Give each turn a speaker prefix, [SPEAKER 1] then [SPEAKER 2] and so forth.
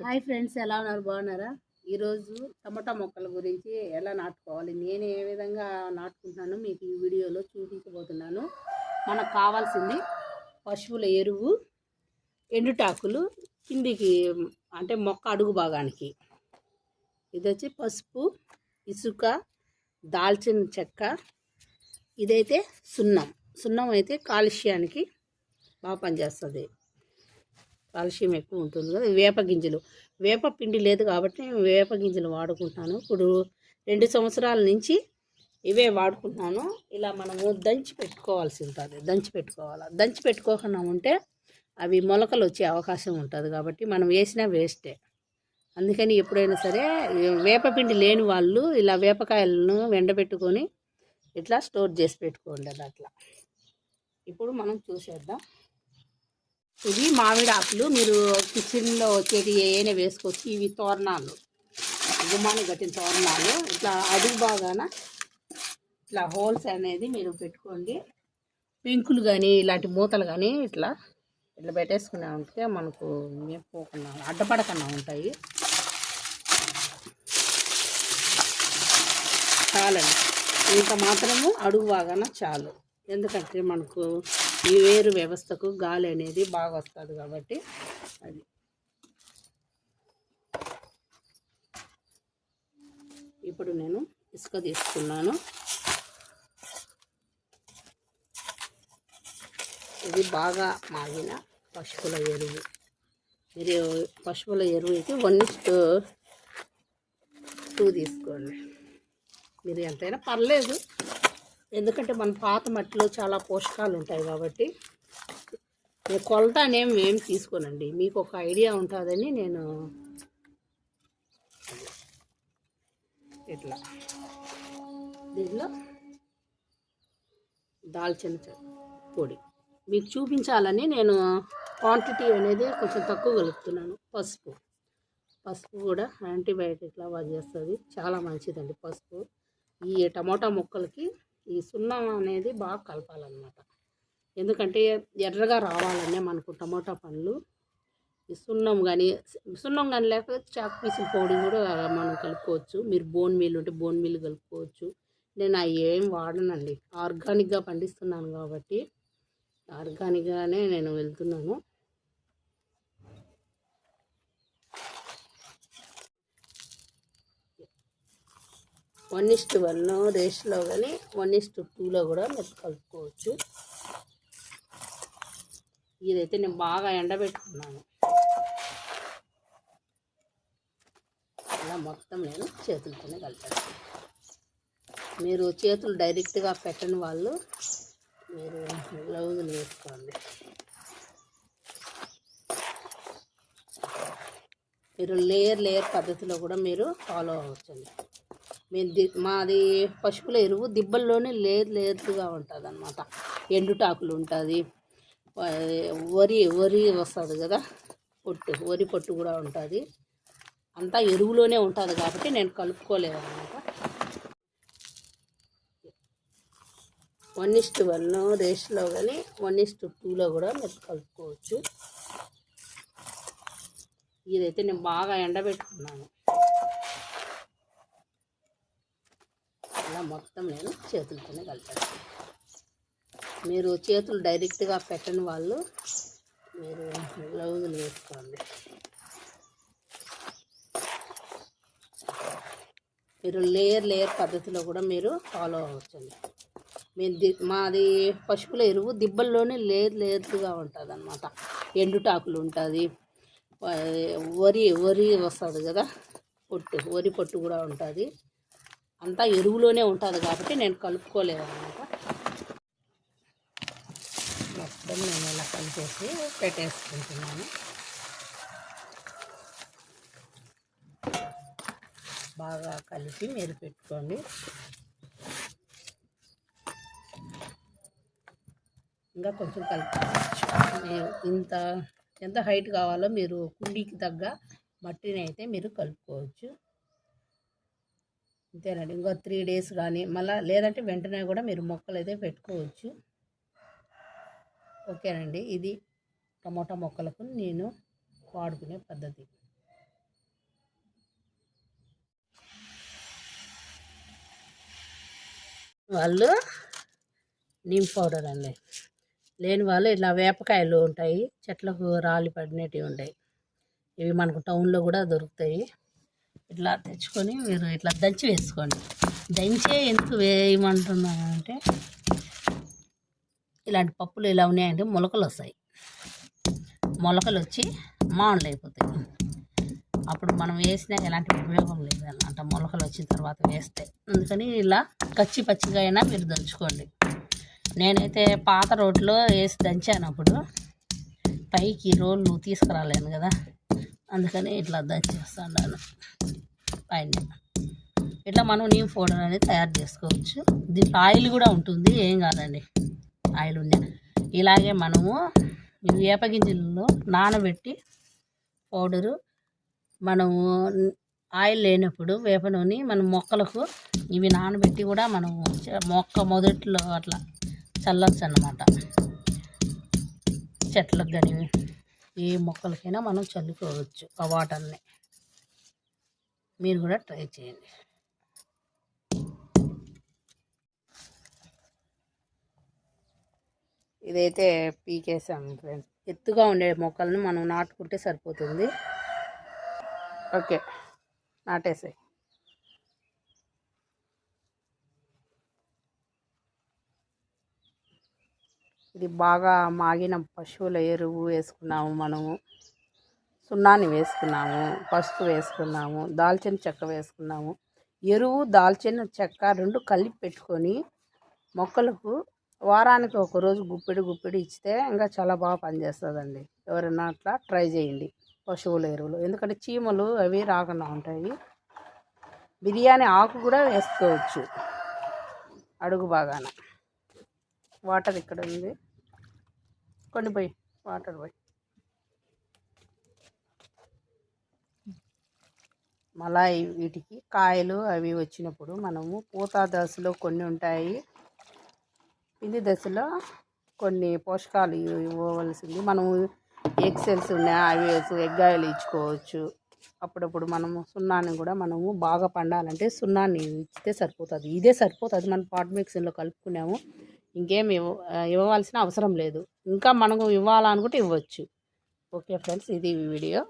[SPEAKER 1] Hi friends ఎలా ఉన్నారు? బాగున్నారా? ఈరోజు టమాటా మొక్కల గురించి ఎలా నాటుకోవాలి నేను ఏ విధంగా నాటుకుంటున్నాను మీకు ఈ వీడియోలో చూపించబోతున్నాను. మనకు కావాల్సింది పశువుల ఎరువు ఎండుటాకులు కిందికి అంటే మొక్క అడుగు భాగానికి. ఇది వచ్చి పసుపు ఇసుక దాల్చిన చెక్క ఇదైతే సున్నం. సున్నం అయితే కాలుష్యానికి బాగా పనిచేస్తుంది. కాల్షియం ఎక్కువ ఉంటుంది కదా వేప గింజలు. వేప పిండి లేదు కాబట్టి నేను వేప గింజలు వాడుకుంటాను. ఇప్పుడు రెండు సంవత్సరాల నుంచి ఇవే వాడుకుంటున్నాను. ఇలా మనము దంచి పెట్టుకోవాల్సి ఉంటుంది దంచి పెట్టుకోవాలి? దంచి పెట్టుకోకుండా ఉంటే అవి మొలకలు వచ్చే అవకాశం ఉంటుంది కాబట్టి మనం వేసినా వేస్టే. అందుకని ఎప్పుడైనా సరే వేప పిండి లేని వాళ్ళు ఇలా వేపకాయలను ఎండబెట్టుకొని ఇట్లా స్టోర్ చేసి పెట్టుకోండి అది అట్లా. ఇప్పుడు మనం చూసేద్దాం. ఇవి మామిడి ఆకులు. మీరు కిచెన్లో వచ్చేది ఏమైనా వేసుకోవచ్చు. ఇవి తోరణాలు. గుమ్మానికి కట్టిన తోరణాలు. ఇట్లా అడుగు బాగాన ఇట్లా హోల్స్ అనేది మీరు పెట్టుకోండి. పెంకులు కానీ ఇలాంటి మూతలు కానీ ఇట్లా ఇట్లా పెట్టేసుకునే ఉంటే మనకు పోకుండా అడ్డపడకుండా ఉంటాయి. చాలండి. ఇంత మాత్రము అడుగు బాగాన చాలు. ఎందుకంటే మనకు ఈ వేరు వ్యవస్థకు గాలి అనేది బాగా వస్తుంది కాబట్టి అది. ఇప్పుడు నేను ఇసుక తీసుకున్నాను. ఇది బాగా మాగిన పశువుల ఎరువు. మీరు పశువుల ఎరువు అయితే వన్ టూ తీసుకోండి. మీరు ఎంతైనా పర్లేదు. ఎందుకంటే మన పాత మట్టిలో చాలా పోషకాలు ఉంటాయి కాబట్టి నేను కొలత అనేం ఏం తీసుకోనండి. మీకు ఒక ఐడియా ఉంటుందని నేను ఇట్లా దీంట్లో దాల్చిన పొడి. మీకు చూపించాలని నేను క్వాంటిటీ అనేది కొంచెం తక్కువ కలుపుతున్నాను. పసుపు. పసుపు కూడా యాంటీబయాటిక్ లాగా చేస్తుంది. చాలా మంచిదండి పసుపు. ఈ టమోటా మొక్కలకి ఈ సున్నం అనేది బాగా కలపాలన్నమాట. ఎందుకంటే ఎర్రగా రావాలనే మనకు టమోటా పండ్లు ఈ సున్నం కానీ సున్నం కానీ లేకపోతే చాక్ పీసుల పౌడర్ కూడా మనం కలుపుకోవచ్చు. మీరు బోన్ మిల్ ఉంటే బోన్ మిల్ కలుపుకోవచ్చు. నేను అవి ఏం వాడనండి. ఆర్గానిక్గా పండిస్తున్నాను కాబట్టి ఆర్గానిక్గానే నేను వెళ్తున్నాను. వన్ ఇస్ట్ వన్ రేస్లో కానీ వన్ ఇస్ట్ టూలో కూడా మీరు కలుపుకోవచ్చు. ఇదైతే నేను బాగా ఎండబెట్టుకున్నాను. అలా మొత్తం నేను చేతులతోనే కలిపాను. మీరు చేతులు డైరెక్ట్గా పెట్టని వాళ్ళు మీరు గ్లౌజులు వేసుకోండి. మీరు లేయర్ లేయర్ పద్ధతిలో కూడా మీరు ఫాలో అవ్వచ్చండి. మేము ది మాది పశువుల ఎరువు దిబ్బల్లోనే లేదు లేదుగా ఉంటుంది అనమాట ఎండుటాకులు ఉంటుంది. వరి వరి వస్తుంది కదా పొట్టు వరి పొట్టు కూడా ఉంటుంది. అంతా ఎరువులోనే ఉంటుంది కాబట్టి నేను కలుపుకోలేదు అనమాట వన్ ఇస్ట్ వన్ రేస్లో కానీ వన్ ఇస్ట్ టూలో కూడా మీరు కలుపుకోవచ్చు. ఇదైతే నేను బాగా ఎండబెట్టుకున్నాను. అలా మొత్తం నేను చేతులతోనే కలిపాను మీరు చేతులు డైరెక్ట్గా పెట్టని వాళ్ళు మీరు గ్లౌజులు వేసుకోండి. మీరు లేయర్ లేయర్ పద్ధతిలో కూడా మీరు ఫాలో అవ్వచ్చండి. మేము ది మాది పశువుల ఎరువు దిబ్బల్లోనే లేయర్ లేయర్గా ఉంటుంది అనమాట ఎండుటాకులు ఉంటుంది. వరి వరి వస్తుంది కదా పొట్టు వరి పొట్టు కూడా ఉంటుంది. అంతా ఎరువులోనే ఉంటుంది కాబట్టి నేను కలుపుకోలేదు అనమాట మొత్తం నేను ఇలా కలిపేసి పెట్టేసుకుంటున్నాను. బాగా కలిపి మీరు పెట్టుకోండి. ఇంకా కొంచెం కలుపుకోవచ్చు. ఇంత ఎంత హైట్ కావాలో మీరు కుండీకి తగ్గ మట్టిని అయితే మీరు కలుపుకోవచ్చు. అంతేనండి. ఇంకో త్రీ డేస్ కానీ మళ్ళీ లేదంటే వెంటనే కూడా మీరు మొక్కలు అయితే పెట్టుకోవచ్చు. ఓకేనండి. ఇది టమోటా మొక్కలకు నేను వాడుకునే పద్ధతి. వాళ్ళు నిమ్ పౌడర్ అండి. లేని వాళ్ళు ఇట్లా వేపకాయలు ఉంటాయి చెట్లకు రాలి పడినవి ఉంటాయి. ఇవి మనకు టౌన్లో కూడా దొరుకుతాయి. ఇట్లా తెచ్చుకొని మీరు ఇట్లా దంచి వేసుకోండి. దంచే ఎందుకు వేయమంటున్నానంటే ఇలాంటి పప్పులు ఇలా ఉన్నాయంటే మొలకలు వస్తాయి. మొలకలు వచ్చి మామూలు అయిపోతాయి. అప్పుడు మనం వేసినా ఎలాంటి ఉపయోగం లేదు అన్నమాట మొలకలు వచ్చిన తర్వాత వేస్తే. అందుకని ఇలా కచ్చి పచ్చిగా అయినా మీరు దంచుకోండి. నేనైతే పాత రోట్లో వేసి దంచాను అప్పుడు. పైకి రోళ్ళు తీసుకురాలేను కదా. అందుకని ఇట్లా దంచేస్తాను పైన ఇట్లా మనం నీమ్ పౌడర్ అనేది తయారు చేసుకోవచ్చు. దీంట్లో ఆయిల్ కూడా ఉంటుంది ఏం కాదండి. ఆయిల్ ఉండే. ఇలాగే మనము వేపగింజలలో వేప నానబెట్టి పౌడరు మనము ఆయిల్ లేనప్పుడు వేప నూనె మనం మొక్కలకు ఇవి నానబెట్టి కూడా మనం మొక్క మొదట్లో అట్లా చల్లొచ్చు అన్నమాట. చెట్లకు కానీ ఏ మొక్కలకైనా మనం చల్లుకోవచ్చు ఆ వాటర్ని. మీరు కూడా ట్రై చేయండి. ఇదైతే పీకేసాం ఫ్రెండ్స్ ఎత్తుగా ఉండే మొక్కలను మనం నాటుకుంటే సరిపోతుంది. ఓకే నాటేసాయి. ఇది బాగా మాగిన పశువుల ఎరువు వేసుకున్నాము మనము. సున్నాని వేసుకున్నాము పసుపు వేసుకున్నాము దాల్చిన చెక్క వేసుకున్నాము. ఎరువు దాల్చిన చెక్క రెండు కలిపి పెట్టుకొని మొక్కలకు వారానికి ఒకరోజు గుప్పిడి గుప్పెడు గుప్పెడు ఇచ్చితే ఇంకా చాలా బాగా పనిచేస్తుందండి. ఎవరైనా అట్లా ట్రై చేయండి పశువుల ఎరువులు. ఎందుకంటే చీమలు అవి రాకుండా ఉంటాయి. బిర్యానీ ఆకు కూడా వేసుకోవచ్చు అడుగు బాగాన. వాటర్ ఇక్కడ ఉంది. కొన్ని పోయి వాటర్ పోయి. మళ్ళా వీటికి కాయలు అవి వచ్చినప్పుడు మనము పూత దశలో కొన్ని ఉంటాయి. పిండి దశలో కొన్ని పోషకాలు ఇవ్వవలసింది. మనము ఎగ్సెల్స్ ఉన్నాయి అవి ఎగ్గాయలు ఇచ్చుకోవచ్చు. అప్పుడప్పుడు మనము సున్నాన్ని కూడా మనము బాగా పండాలంటే సున్నాన్ని ఇస్తే సరిపోతుంది. ఇదే సరిపోతుంది. మనం పాట్ మిక్సీలో కలుపుకున్నాము ఇంకేం ఇవ్వ ఇవ్వవలసిన అవసరం లేదు. ఇంకా మనకు ఇవ్వాలనుకుంటే ఇవ్వచ్చు. ఓకే ఫ్రెండ్స్ ఇది వీడియో.